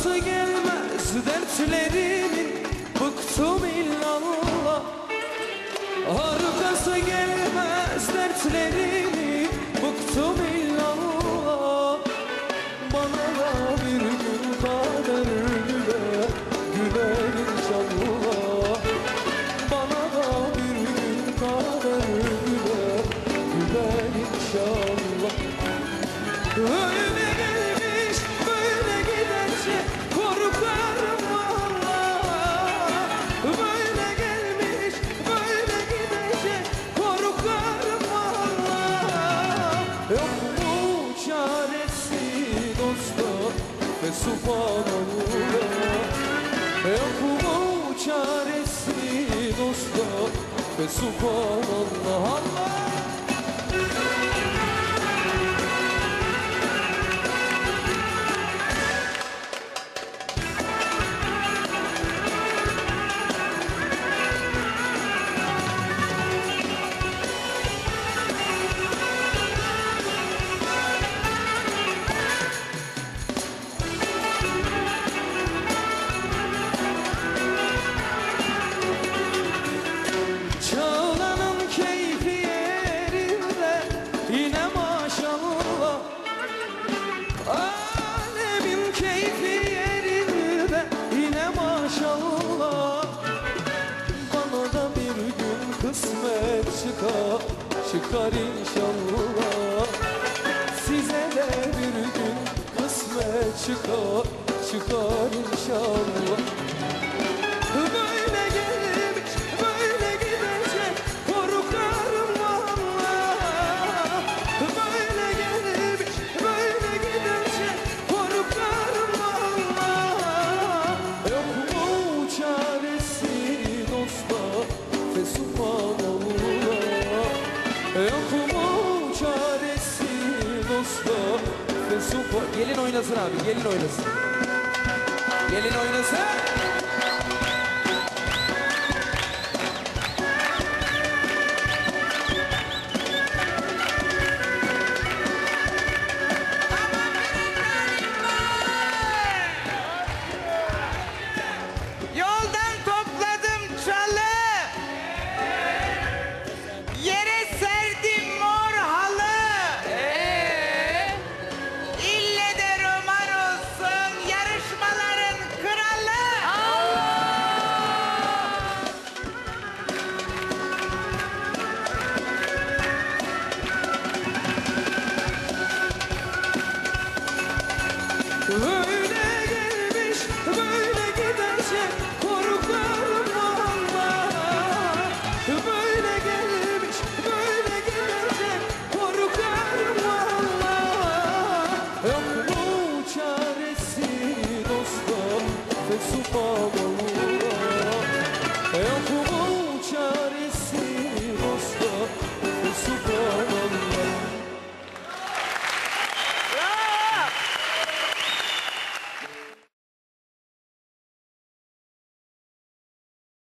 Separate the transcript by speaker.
Speaker 1: Arkası gelmez dertlerimin? Bıktım illallah. Arkası gelmez dertlerimin? Bıktım illallah. Bana da bir gün kader güle Güler inşallah. Bana da bir gün kader güle Güler inşallah. Öyle çaresi dosta ve subhanallah Yok mu çaresi dosta ve subhanallah Allah Çağlanın yine maşallah. Alemin keyfi yerinde. Yine maşallah. Bana da bir gün kısmet çıkar çıkar inşallah. Size de bir gün kısmet çıkar çıkar inşallah Yok mu çaresi subhanallah Gelin oynasın abi, gelin oynasın. Gelin oynasın sufoco.